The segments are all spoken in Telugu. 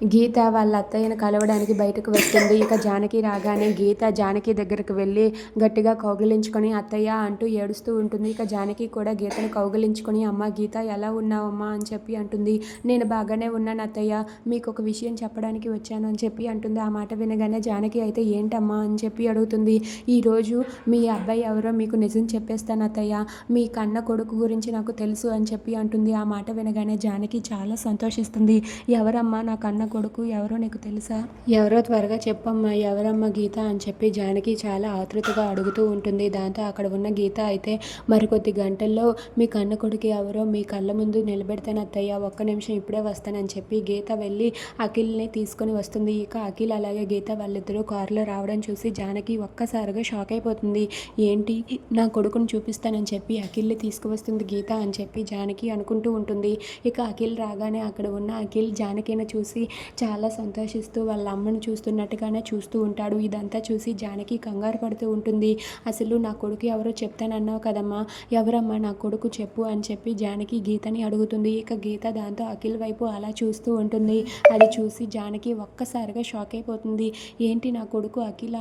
గీత వాళ్ళ అత్తయ్యను కలవడానికి బయటకు వస్తుంది. ఇక జానకి రాగానే గీత జానకి దగ్గరకు వెళ్ళి గట్టిగా కౌగిలించుకొని అత్తయ్య అంటూ ఏడుస్తూ ఉంటుంది. ఇక జానకి కూడా గీతను కౌగిలించుకొని అమ్మ గీత ఎలా ఉన్నావమ్మా అని చెప్పి అంటుంది. నేను బాగానే ఉన్నాను అత్తయ్య మీకు ఒక విషయం చెప్పడానికి వచ్చాను అని చెప్పి అంటుంది. ఆ మాట వినగానే జానకి అయితే ఏంటమ్మా అని చెప్పి అడుగుతుంది. ఈరోజు మీ అబ్బాయి ఎవరో మీకు నిజం చెప్పేస్తాను అత్తయ్య మీ కన్న కొడుకు గురించి నాకు తెలుసు అని చెప్పి అంటుంది. ఆ మాట వినగానే జానకి చాలా సంతోషిస్తుంది. ఎవరమ్మా నా కన్న కొడుకు ఎవరో నీకు తెలుసా? ఎవరో త్వరగా చెప్పమ్మా ఎవరమ్మా గీత అని చెప్పి జానకి చాలా ఆతృతగా అడుగుతూ ఉంటుంది. దాంతో అక్కడ ఉన్న గీత అయితే మరికొద్ది గంటల్లో మీ కన్న కొడుకు ఎవరో మీ కళ్ళ ముందు నిలబెడతాను అత్తయ్య ఒక్క నిమిషం ఇప్పుడే వస్తానని చెప్పి గీత వెళ్ళి అఖిల్ని తీసుకొని వస్తుంది. ఇక అఖిల్ అలాగే గీత వాళ్ళిద్దరూ కారులో రావడం చూసి జానకి ఒక్కసారిగా షాక్ అయిపోతుంది. ఏంటి నా కొడుకుని చూపిస్తానని చెప్పి అఖిల్ని తీసుకువస్తుంది గీత అని చెప్పి జానకి అనుకుంటూ ఉంటుంది. ఇక అఖిల్ రాగానే అక్కడ ఉన్న అఖిల్ జానకిని చూసి చాలా సంతోషిస్తూ వాళ్ళ అమ్మను చూస్తున్నట్టుగానే చూస్తూ ఉంటాడు. ఇదంతా చూసి జానకి కంగారు పడుతూ ఉంటుంది. అసలు నా కొడుకు ఎవరో చెప్తానన్నావు కదమ్మా. ఎవరమ్మా నా కొడుకు చెప్పు అని చెప్పి జానకి గీతని అడుగుతుంది. ఇక గీత దాంతో అఖిల్ వైపు అలా చూస్తూ ఉంటుంది. అది చూసి జానకి ఒక్కసారిగా షాక్ అయిపోతుంది. ఏంటి నా కొడుకు అఖిల?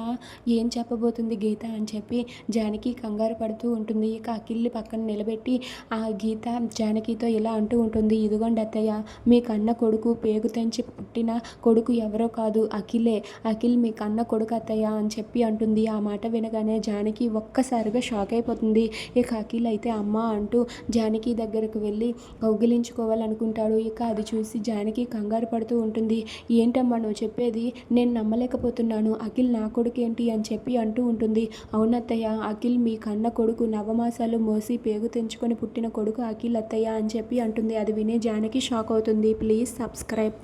ఏం చెప్పబోతుంది గీత అని చెప్పి జానకి కంగారు పడుతూ ఉంటుంది. ఇక అఖిల్ని పక్కన నిలబెట్టి ఆ గీత జానకితో ఇలా అంటూ ఉంటుంది. ఇదిగోండి అత్తయ్య మీ కన్న కొడుకు పేగు తెంచి పుట్టిన కొడుకు ఎవరో కాదు అఖిలే. అఖిల్ మీ కన్న కొడుకు అత్తయ్య అని చెప్పి అంటుంది. ఆ మాట వినగానే జానకి ఒక్కసారిగా షాక్ అయిపోతుంది. ఇక అఖిల్ అయితే అమ్మ అంటూ జానకి దగ్గరకు వెళ్ళి కౌగిలించుకోవాలనుకుంటాడు. ఇక అది చూసి జానకి కంగారు పడుతూ ఉంటుంది. ఏంటమ్మా నువ్వు చెప్పేది నేను నమ్మలేకపోతున్నాను. అఖిల్ నా కొడుకు ఏంటి? అని చెప్పి అంటూ ఉంటుంది. అవునత్తయ్య అఖిల్ మీ కన్న కొడుకు నవమాసాలు మోసి పేగు తెంచుకొని పుట్టిన కొడుకు అఖిల్ అత్తయ్య అని చెప్పి అంటుంది. అది వినే జానకి షాక్ అవుతుంది. Please subscribe.